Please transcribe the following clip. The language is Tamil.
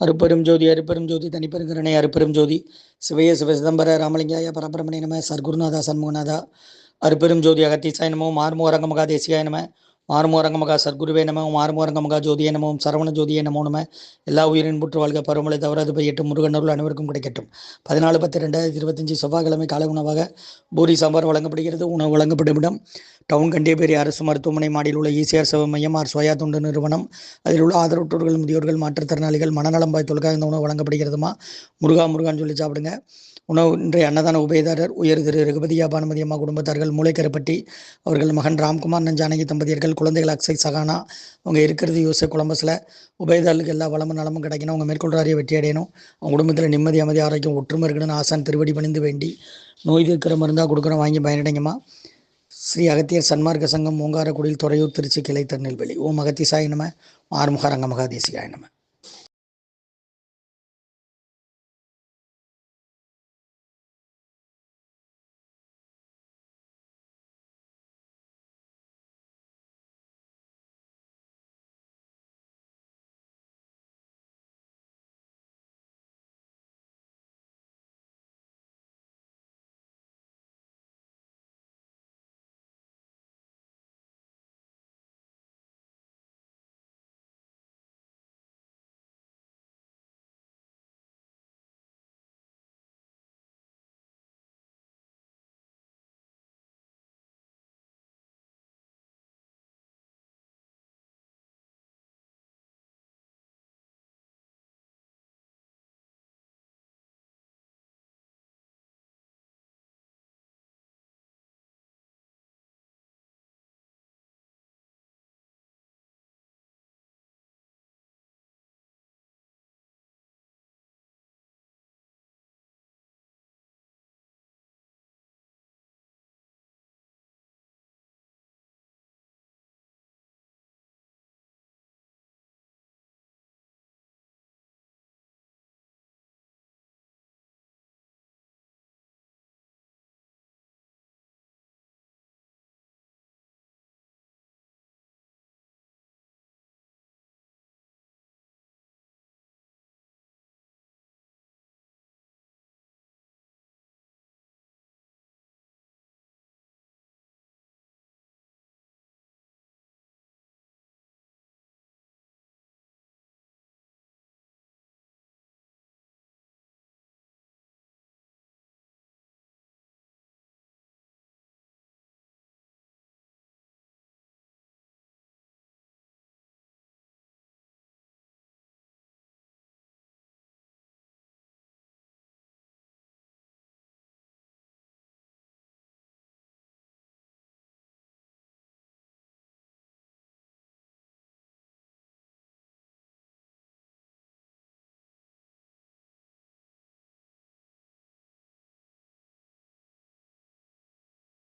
அருப்பெரும் ஜோதி அருப்பெரும் ஜோதி தனிப்பெருங்கருணை அருப்பெரும் ஜோதி. சிவய சிவ சிதம்பர ராமலிங்காய பரபரமணி நம சர்க்குருநாதா சண்முகநாதா. அருப்பெரும் ஜோதி அகத்தீசாய நமோ மார்மோ மகா தேசியாய நம. மாறுமோரங்கமகா சர்க்குருவே நம மாறுமோரங்கமகா ஜோதியே நமோ சரவண ஜோதியே நமோ நம. எல்லா உயிரின் புற்று வாழ்க பருவமழை தவிர அது எட்டு முருகனருள் அனைவருக்கும் கிடைக்கட்டும். பதினாலு பத்து ரெண்டாயிரத்தி இருபத்தஞ்சி செவ்வாய்க்கிழமை காலை உணவாக பூரி சாம்பார் வழங்கப்படுகிறது. உணவு வழங்கப்படும் இடம் டவுன் கண்டியபேரி அரசு மருத்துவமனை மாடியில் உள்ள ஈசிஆர் சேவை மையம் ஆர் சுயா தொண்டு நிறுவனம். அதில் உள்ள ஆதரவற்றோர்கள் முதியோர்கள் மாற்றுத்திறனாளிகள் மனநலம் பாய்த்தொழுக்காக இந்த உணவு வழங்கப்படுகிறதுமா? முருகா முருகான்னு சொல்லி சாப்பிடுங்க. உணவு இன்றைய அன்னதான உபயதாரர் உயர் திரு ரகுபதியா பானுமதி அம்மா குடும்பத்தார்கள் மூளைக்கரப்பட்டி அவர்கள் மகன் ராம்குமார் நஞ்சானகி தம்பதியர்கள் குழந்தைகள் அக்ஷய் சகானா அவங்க இருக்கிறது யோசை குழம்பஸில் உபயதாரர்களுக்கு எல்லா வளமும் நலமும் கிடைக்கணும். அவங்க மேற்கொள்றாரிய வெற்றி அடையணும். அவங்க குடும்பத்தில் நிம்மதி அமைதி ஆரோக்கியம் ஒற்றுமை இருக்கணும்னு ஆசான் திருவடி பணிந்து வேண்டி நோய் தீர்க்கிற மருந்தாக கொடுக்குறோம் வாங்கி பயனடைங்கம்மா. ஸ்ரீ அகத்தியர் சன்மார்க்க சங்கம் மூங்காரக்குடியில் துறையூர் திருச்சி கிளை திருநெல்வேலி. ஓம் அகத்திசாய நம. ஆறுமுக ரங்க மகாதேசியாய நம.